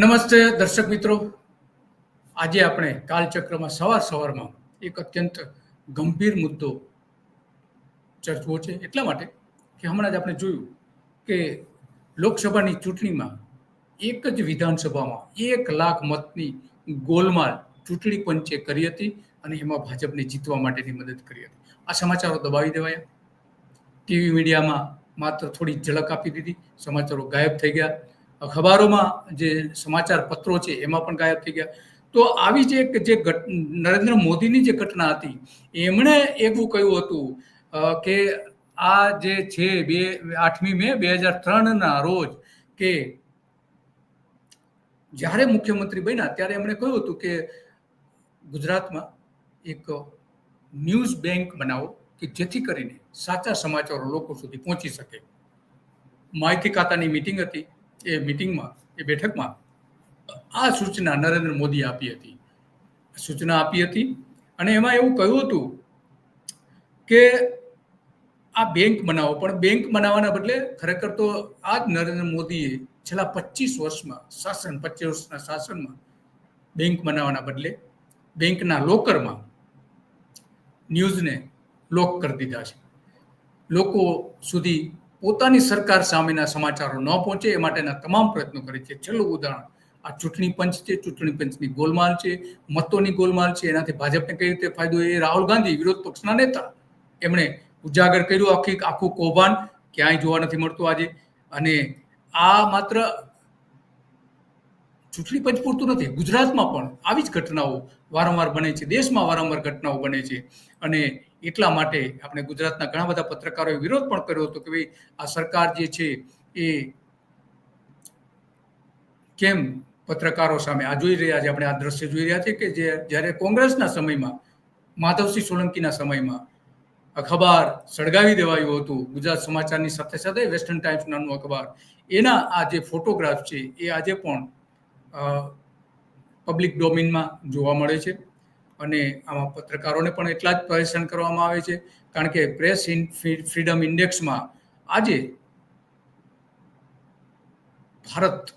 નમસ્તે દર્શક મિત્રો. આજે આપણે કાલચક્રમાં સવાર સવારમાં એક અત્યંત ગંભીર મુદ્દો ચર્ચવો છે. એટલા માટે કે હમણાં જ આપણે જોયું કે લોકસભાની ચૂંટણીમાં એક જ વિધાનસભામાં એક લાખ મતની ગોલમાલ ચૂંટણી પંચે કરી હતી અને એમાં ભાજપને જીતવા માટેની મદદ કરી હતી. આ સમાચારો દબાવી દેવાયા. ટીવી મીડિયામાં માત્ર થોડી ઝલક આપી દીધી. સમાચારો ગાયબ થઈ ગયા. અખબારોમાં જે સમાચાર પત્રો છે, એમાં પણ ગાયબ થઈ ગયા. તો આવી જે જે નરેન્દ્ર મોદીની જે ઘટના હતી, એમણે એવું કહ્યું હતું કે આ જે છે બે, આઠમી મે બે હજાર ત્રણના રોજ કે જ્યારે મુખ્યમંત્રી બન્યા, ત્યારે એમણે કહ્યું હતું કે ગુજરાતમાં એક ન્યૂઝ બેંક બનાવો કે જેથી કરીને સાચા સમાચારો લોકો સુધી પહોંચી શકે. માહિતી ખાતાની મિટિંગ હતી. એ મિટિંગમાં એ બેઠકમાં, આ સૂચના નરેન્દ્ર મોદી આપી હતી. સૂચના આપી હતી અને એમાં એવું કહ્યું હતું કે આ બેંક બનાવો, પણ બેંક બનાવવાના બદલે ખરેખર તો આ જ નરેન્દ્ર મોદીએ છેલ્લા પચીસ વર્ષમાં, શાસન, પચીસ વર્ષના શાસનમાં બેંક બનાવવાના બદલે બેંકના લોકરમાં ન્યૂઝને લોક કરી દીધા છે. લોકો સુધી પોતાની સરકાર સામેના સમાચારો ન પહોંચે એ માટેના તમામ પ્રયત્નો કરે છે. છેલ્લું ઉદાહરણ, આ ચૂંટણી પંચ છે, ચૂંટણી પંચની ગોલમાલ છે, મતોની ગોલમાલ છે, એનાથી ભાજપને કઈ રીતે ફાયદો એ રાહુલ ગાંધી વિરોધ પક્ષના નેતા એમણે ઉજાગર કર્યું આખી, આખું કૌભાંડ ક્યાંય જોવા નથી મળતું આજે. અને આ માત્ર ચૂંટણી પંચ પૂરતું નથી, ગુજરાતમાં પણ આવી જ ઘટનાઓ વારંવાર બને છે, દેશમાં વારંવાર ઘટનાઓ બને છે. અને એટલા માટે આપણે ગુજરાતના ઘણા બધા પત્રકારોએ વિરોધ પણ કર્યો હતો કે ભાઈ, આ સરકાર જે છે એ કેમ પત્રકારો સામે આ જોઈ રહ્યા છે? આપણે આ દ્રશ્ય જોઈ રહ્યા છે કે જે જ્યારે કોંગ્રેસના સમયમાં, માધવસિંહ સોલંકીના સમયમાં અખબાર સળગાવી દેવાયું હતું, ગુજરાત સમાચારની સાથે સાથે વેસ્ટર્ન ટાઈમ્સ નામનું અખબાર એના આ જે ફોટોગ્રાફ છે એ આજે પણ પબ્લિક ડોમિનમાં જોવા મળે છે. અને આમાં પત્રકારોને પણ એટલા જ પરેશાન કરવામાં આવે છે, કારણ કે પ્રેસ ફ્રીડમ ઇન્ડેક્સમાં આજે ભારત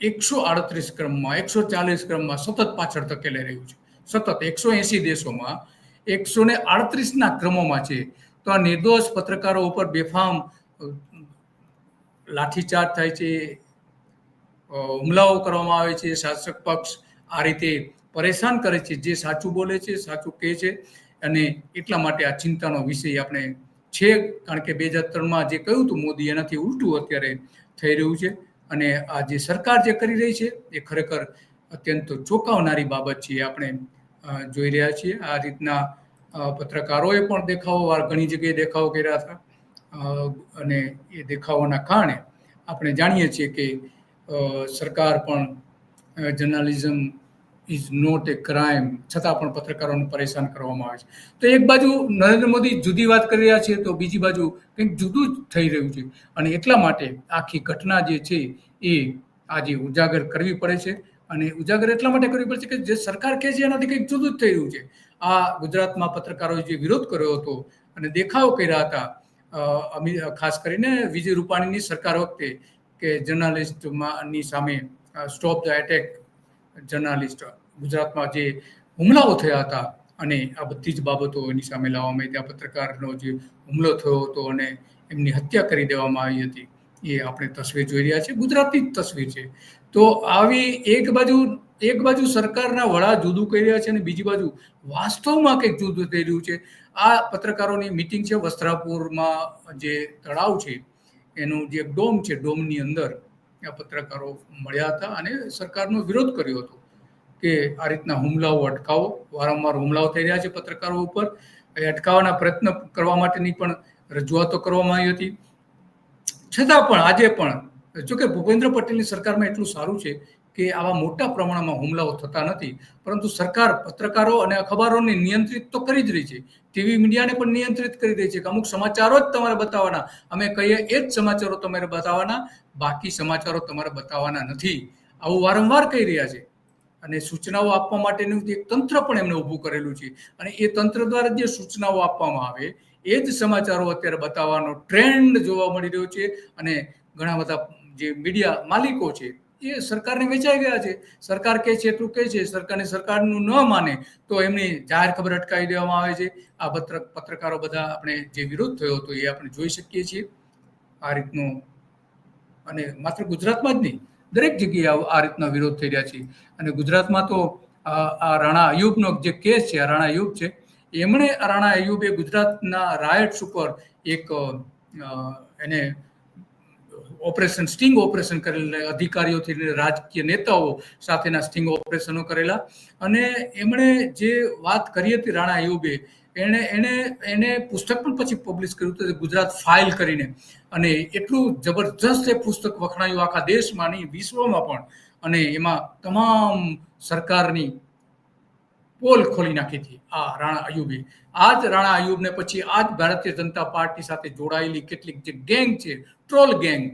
એકસો આડત્રીસ ક્રમમાં, એકસો ચાલીસ ક્રમમાં સતત પાછળ ધકેલાઈ રહ્યું છે. સતત એકસો એસી દેશોમાં એકસો ને આડત્રીસના ક્રમોમાં છે. તો આ નિર્દોષ પત્રકારો ઉપર બેફામ લાઠીચાર્જ થાય છે હુમલાઓ કરવામાં આવે છે, શાસક પક્ષ આ રીતે પરેશાન કરે છે, જે સાચું બોલે છે, સાચું કહે છે અને એટલા માટે આ ચિંતાનો વિષય આપણે છે, કારણ કે બે હજાર ત્રણમાં જે કહ્યું હતું મોદી, એનાથી ઉલટું અત્યારે થઈ રહ્યું છે અને આ જે સરકાર જે કરી રહી છે, એ ખરેખર અત્યંત ચોંકાવનારી બાબત છે આપણે જોઈ રહ્યા છીએ. આ રીતના પત્રકારોએ પણ દેખાવો ઘણી જગ્યાએ દેખાવો કર્યા હતા. અને એ દેખાવોના કારણે આપણે જાણીએ છીએ કે સરકાર પણ journalism is not a crime છતાં પણ પત્રકારોને પરેશાન કરવામાં આવે છે. તો એક બાજુ નરેન્દ્ર મોદી જુદી વાત કરી રહ્યા છે, તો બીજી બાજુ કંઈક જુદું જ થઈ રહ્યું છે. અને એટલા માટે આખી ઘટના જે છે એ આજે ઉજાગર કરવી પડે છે. અને ઉજાગર એટલા માટે કરવી પડે છે કે જે સરકાર કહે છે એનાથી કંઈક જુદું જ થઈ રહ્યું છે. આ ગુજરાતમાં પત્રકારોએ જે વિરોધ કર્યો હતો અને દેખાવો કર્યા હતા ખાસ કરીને વિજય રૂપાણીની સરકાર વખતે કે જર્નાલિસ્ટમાંની સામે સ્ટોપ ધ એટેક જર્નાલિસ્ટ ગુજરાતમાં જે હુમલાઓ થયા હતા અને આ બધી જ બાબતો એની સામે લાવવામાં આવી ત્યાં પત્રકારનો જે હુમલો થયો હતો અને એમની હત્યા કરી દેવામાં આવી હતી, એ આપણે તસવીર જોઈ રહ્યા છીએ. ગુજરાતની જ તસવીર છે. તો આવી એક બાજુ એક બાજુ સરકારના વડા જુદું કરી રહ્યા છે અને બીજી બાજુ વાસ્તવમાં કંઈક જુદું થઈ રહ્યું છે. આ પત્રકારોની મિટિંગ છે વસ્ત્રાપુરમાં જે તળાવ છે, એનું જે ડોમ છે, ડોમની અંદર પત્રકારો મળ્યા હતા અને સરકારનો વિરોધ કર્યો હતો કે આ રીતના હુમલાઓ અટકાવો. વારંવાર હુમલાઓ થઈ રહ્યા છે પત્રકારો ઉપર. એ અટકાવવાના પ્રયત્ન કરવા માટેની પણ રજૂઆતો કરવામાં આવી હતી. છતાં પણ આજે પણ જોકે ભૂપેન્દ્ર પટેલની સરકારમાં એટલું સારું છે કે આવા મોટા પ્રમાણમાં હુમલાઓ થતા નથી. પરંતુ સરકાર પત્રકારો અને અખબારોને નિયંત્રિત તો કરી જ રહી છે. ટીવી મીડિયાને પણ નિયંત્રિત કરી રહી છે કે અમુક સમાચારો જ તમારે બતાવવાના. અમે કહીએ એ જ સમાચારો તમારે બતાવવાના. બાકી સમાચારો તમારે બતાવવાના નથી. આવું વારંવાર કહી રહ્યા છે. અને સૂચનાઓ આપવા માટેનું એક તંત્ર પણ એમને ઊભું કરેલું છે. અને એ તંત્ર દ્વારા જે સૂચનાઓ આપવામાં આવે, એ જ સમાચારો અત્યારે બતાવવાનો ટ્રેન્ડ જોવા મળી રહ્યો છે. અને ઘણા બધા જે મીડિયા માલિકો છે એ સરકારને વેચાઈ ગયા છે. સરકાર કહે છે, એટલું કહે છે, સરકારને સરકારનું ન માને તો એમની જાહેર ખબર અટકાવી દેવામાં આવે છે. આ પત્ર પત્રકારો બધા આપણે જે વિરોધ થયો હતો એ આપણે જોઈ શકીએ છીએ. આ રીતનું અને માત્ર ગુજરાતમાં જ નહીં, દરેક જગ્યાએ આ રીતના વિરોધ થઈ રહ્યા છે. અને ગુજરાતમાં તો આ રાણા અયુબનો જે કેસ છે, આ રાણા અયુબ છે, એમણે રાણા અયુબે ગુજરાતના રાયટ્સ ઉપર એક એને ઓપરેશન, સ્ટિંગ ઓપરેશન કરેલા અધિકારીઓથી રાજકીય નેતાઓ સાથેના સ્ટિંગ ઓપરેશનો કરેલા. અને એમણે જે વાત કરી હતી રાણા આયુબે એણે એણે એને પુસ્તક પણ પછી પબ્લિશ કર્યું હતું ગુજરાત ફાઇલ કરીને. અને એટલું જબરજસ્ત એ પુસ્તક વખણાયું આખા દેશમાં નહીં, વિશ્વમાં પણ. અને એમાં તમામ સરકારની પોલ ખોલી નાખી હતી આ રાણા અયુબે આ જ રાણા અયુબને પછી આ જ ભારતીય જનતા પાર્ટી સાથે જોડાયેલી કેટલીક જે ગેંગ છે, ટ્રોલ ગેંગ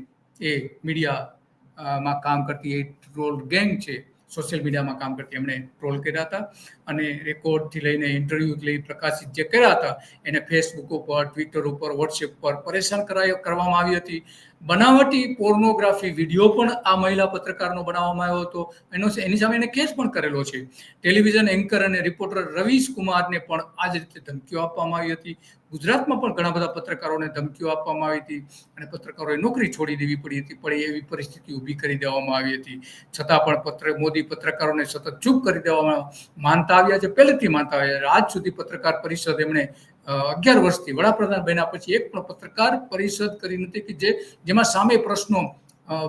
એ મીડિયામાં કામ કરતી એ ટ્રોલ ગેંગ છે, સોશિયલ મીડિયામાં કામ કરતી એમણે ટ્રોલ કર્યા હતા. અને રેકોર્ડથી લઈને ઇન્ટરવ્યૂ લઈ પ્રકાશિત જે કર્યા હતા, એને ફેસબુક ઉપર ટ્વિટર ઉપર વોટ્સએપ પર પરેશાન કરાય, કરવામાં આવી હતી. બનાવટી પોર્નોગ્રાફી વીડિયો પણ આ મહિલા પત્રકારનો બનાવવામાં આવ્યો હતો. એનો એની સામે એને કેસ પણ કરેલો છે. ટેલિવિઝન એન્કર અને રિપોર્ટર રવીશ કુમારને પણ આ જ રીતે ધમકીઓ આપવામાં આવી હતી. ગુજરાતમાં પણ ઘણા બધા પત્રકારોને ધમકીઓ આપવામાં આવી હતી અને પત્રકારોએ નોકરી છોડી દેવી પડી હતી, પણ એવી પરિસ્થિતિ ઊભી કરી દેવામાં આવી હતી. છતાં પણ પત્ર, મોદી પત્રકારોને સતત ચૂપ કરી દેવામાં માનતા આવ્યા છે. પહેલેથી માનતા આવ્યા આજ સુધી પત્રકાર પરિષદ એમણે અગિયાર વર્ષથી વડાપ્રધાન બન્યા પછી એક પણ પત્રકાર પરિષદ કરી નથી કે જે, જેમાં સામે પ્રશ્નો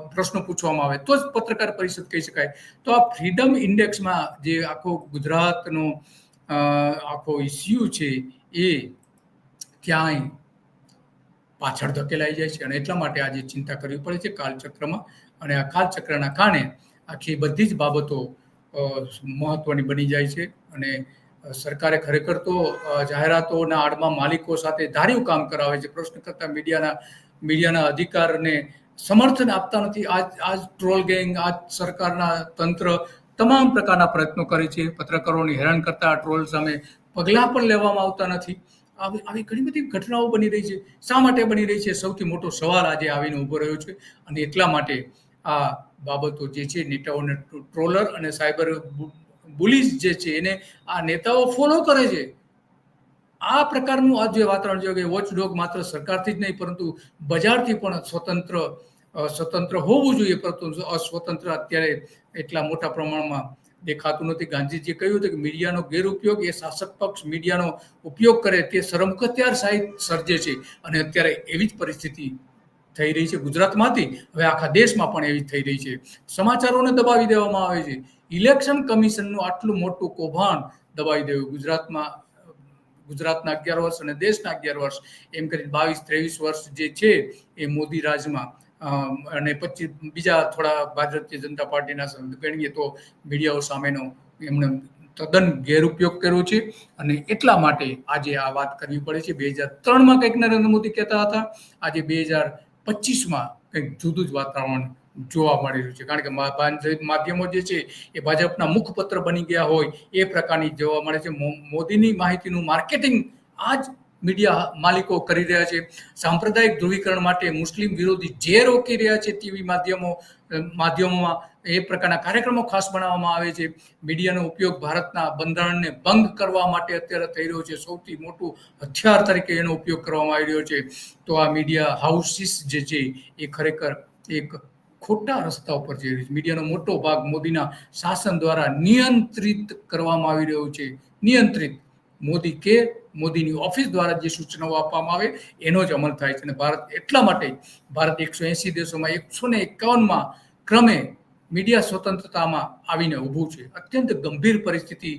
પ્રશ્નો પૂછવામાં આવે, તો જ પત્રકાર પરિષદ કહી શકાય. તો આ ફ્રીડમ ઇન્ડેક્સમાં જે આખો ગુજરાતનો આખો ઇસ્યુ છે એ ક્યાંય પાછળ ધકેલાઈ જાય છે અને એટલા માટે આજે ચિંતા કરવી પડે છે કાલચક્રમાં અને આ કાલચક્રના કારણે આખી બધી જ બાબતો મહત્વની બની જાય છે અને સરકારે ખરેખર તો જાહેરાતોના આડમાં માલિકો સાથે ધાર્યું કામ કરાવે છે. પ્રશ્ન કરતા મીડિયાના મીડિયાના અધિકારને સમર્થન આપતા નથી. આજ આજ ટ્રોલ ગેંગ, આજ સરકારના તંત્ર તમામ પ્રકારના પ્રયત્નો કરે છે. પત્રકારોને હેરાન કરતા ટ્રોલ સામે પગલાં પણ લેવામાં આવતા નથી. આવી આવી ઘણી બધી ઘટનાઓ બની રહી છે. શા માટે બની રહી છે? સૌથી મોટો સવાલ આજે આવીને ઊભો રહ્યો છે. અને એટલા માટે આ બાબતો જે છે નેતાઓને ટ્રોલર અને સાયબર બુલીઝ જે છે, એને આ નેતાઓ ફોલો કરે છે. આ પ્રકારનું આ જે વાતાવરણ છે, કે વોચડોગ માત્ર સરકારથી જ નહીં, પરંતુ બજારથી પણ સ્વતંત્ર સ્વતંત્ર હોવું જોઈએ, પરંતુ અસ્વતંત્ર અત્યારે એટલા મોટા પ્રમાણમાં દેખાતું નથી. ગાંધીજીએ કહ્યું હતું કે મીડિયાનો ગેરઉપયોગ એ શાસક પક્ષ મીડિયાનો ઉપયોગ કરે તે શરમકત્યાર સાહિત સર્જે છે. અને અત્યારે એવી જ પરિસ્થિતિ થઈ રહી છે. ગુજરાતમાંથી હવે આખા દેશમાં પણ એવી થઈ રહી છે. સમાચારોને દબાવી દેવામાં આવે છે. ઇલેક્શન કમિશનનું આટલું મોટું કૌભાંડ દબાવી દેવું. ગુજરાતમાં, ગુજરાતના અગિયાર વર્ષ અને દેશના અગિયાર વર્ષ, એમ કરીને બાવીસ, ત્રેવીસ વર્ષ જે છે એ મોદી રાજમાં અને પછી બીજા થોડા ભારતીય જનતા પાર્ટીના ગણીએ તો મીડિયાઓ સામેનો એમણે તદ્દન ગેરઉપયોગ કર્યો છે. અને એટલા માટે આજે આ વાત કરવી પડે છે. બે હજાર ત્રણમાં કંઈક નરેન્દ્ર મોદી કહેતા હતા. આજે બે હજાર પચીસમાં કંઈક જુદું જ વાતાવરણ જોવા મળી રહ્યું છે. કારણ કે માધ્યમો જે છે, એ ભાજપના મુખપત્ર બની ગયા હોય, એ પ્રકારની જોવા મળે છે. મોદીની માહિતીનું માર્કેટિંગ આ જ મીડિયા માલિકો કરી રહ્યા છે. સાંપ્રદાયિક ધ્રુવીકરણ માટે મુસ્લિમ વિરોધી જે રોકી રહ્યા છે ટીવી માધ્યમો માધ્યમોમાં, એ પ્રકારના કાર્યક્રમો ખાસ બનાવવામાં આવે છે. મીડિયાનો ઉપયોગ ભારતના બંધારણને ભંગ કરવા માટે અત્યારે થઈ રહ્યો છે. સૌથી મોટું હથિયાર તરીકે એનો ઉપયોગ કરવામાં આવી રહ્યો છે. તો આ મીડિયા હાઉસીસ જે છે, એ ખરેખર એક ખોટા રસ્તા ઉપર જઈ રહ્યું છે. મીડિયાનો મોટો ભાગ મોદીના શાસન દ્વારા નિયંત્રિત કરવામાં આવી રહ્યો છે. નિયંત્રિત. મોદી કે મોદીની ઓફિસ દ્વારા જે સૂચનાઓ આપવામાં આવે, એનો જ અમલ થાય છે. અને ભારત એટલા માટે ભારત એકસો એંસી દેશોમાં એકસો ને એકાવનમાં ક્રમે મીડિયા સ્વતંત્રતામાં આવીને ઊભું છે. અત્યંત ગંભીર પરિસ્થિતિ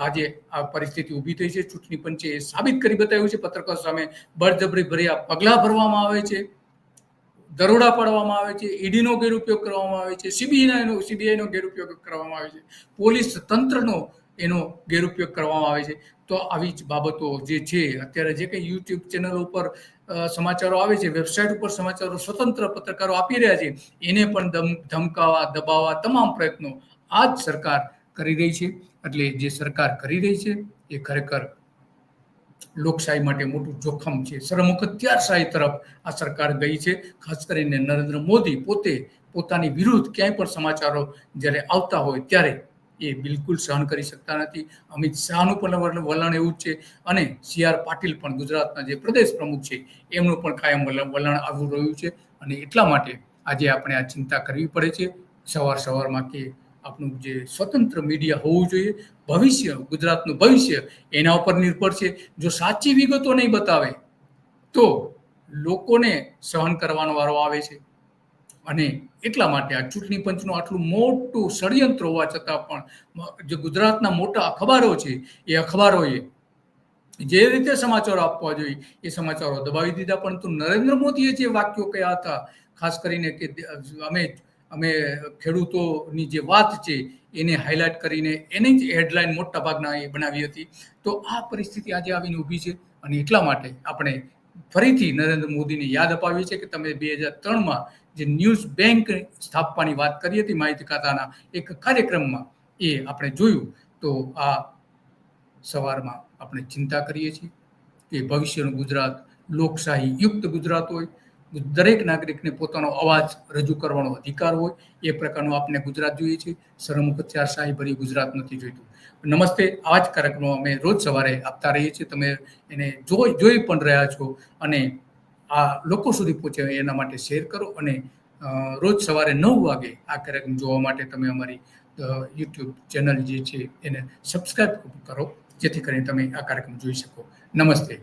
આજે આ પરિસ્થિતિ ઊભી થઈ છે. ચૂંટણી પંચે એ સાબિત કરી બતાવ્યું છે પત્રકાર સામે. બળજબરી ભર્યા પગલાં ભરવામાં આવે છે. દરોડા પાડવામાં આવે છે. ઈડીનો ગેરઉપયોગ કરવામાં આવે છે. સીબીઆઈનો સીબીઆઈનો ગેરઉપયોગ કરવામાં આવે છે. પોલીસ તંત્રનો એનો ગેરઉપયોગ કરવામાં આવે છે. તો આવી જ બાબતો જે છે, અત્યારે જે કંઈ યુટ્યુબ ચેનલ ઉપર સમાચારો આવે છે વેબસાઇટ ઉપર સમાચારો સ્વતંત્ર પત્રકારો આપી રહ્યા છે, એને પણ ધમકાવા, દબાવવા તમામ પ્રયત્નો આ જ સરકાર કરી રહી છે. એટલે જે સરકાર કરી રહી છે, એ ખરેખર લોકશાહી માટે મોટું જોખમ છે. સરમુખત્યારશાહી તરફ આ સરકાર ગઈ છે. ખાસ કરીને નરેન્દ્ર મોદી પોતે પોતાની વિરુદ્ધ ક્યાંય પણ સમાચારો જ્યારે આવતા હોય ત્યારે એ બિલકુલ સહન કરી શકતા નથી. અમિત શાહનું પણ વલણ એવું જ છે. અને સી આર પાટીલ પણ ગુજરાતના જે પ્રદેશ પ્રમુખ છે, એમનું પણ કાયમ વલણ આવું રહ્યું છે. અને એટલા માટે આજે આપણે આ ચિંતા કરવી પડે છે. સવાર સવારમાં કે આપણું જે સ્વતંત્ર મીડિયા હોવું જોઈએ. ભવિષ્ય, ગુજરાતનું ભવિષ્ય એના ઉપર નિર્ભર છે. જો સાચી વિગતો નહીં બતાવે, તો લોકોને સહન કરવાનો વારો આવે છે. અને એટલા માટે આ ચૂંટણી પંચનું આટલું મોટું ષડયંત્ર હોવા છતાં પણ જે ગુજરાતના મોટા અખબારો છે, એ અખબારોએ જે રીતે સમાચારો આપવા જોઈએ, એ સમાચારો દબાવી દીધા. પરંતુ નરેન્દ્ર મોદીએ જે વાક્યો કહ્યા હતા, ખાસ કરીને કે અમે અમે ખેડૂતોની જે વાત છે, એને હાઇલાઇટ કરીને એની જ હેડલાઇન મોટા ભાગના એ બનાવી હતી. તો આ પરિસ્થિતિ આજે આવીને ઊભી છે અને એટલા માટે આપણે ફરીથી નરેન્દ્ર મોદીને યાદ અપાવીએ છીએ કે તમે બે હજાર ત્રણમાં જે ન્યૂઝ બેંક સ્થાપવાની વાત કરી હતી માહિતી ખાતાના એક કાર્યક્રમમાં એ આપણે જોયું, તો આ સવારમાં આપણે ચિંતા કરીએ છીએ કે ભવિષ્યનું ગુજરાત લોકશાહી યુક્ત ગુજરાત હોય દરેક નાગરિકને પોતાનો અવાજ રજૂ કરવાનો અધિકાર હોય, એ પ્રકારનું આપણે ગુજરાત જોઈએ છીએ સરમુખત્યારશાહી ભરી ગુજરાત નથી જોઈતું. નમસ્તે, આ જ કાર્યક્રમો અમે રોજ સવારે આપતા રહીએ છીએ. તમે એને જોઈ જોઈ પણ રહ્યા છો અને આ લોકો સુધી પહોંચે એના માટે શેર કરો અને રોજ સવારે નવ વાગે આ કાર્યક્રમ જોવા માટે તમે અમારી યુટ્યુબ ચેનલ જે છે એને સબસ્ક્રાઈબ કરો, જેથી કરીને તમે આ કાર્યક્રમ જોઈ શકો. નમસ્તે.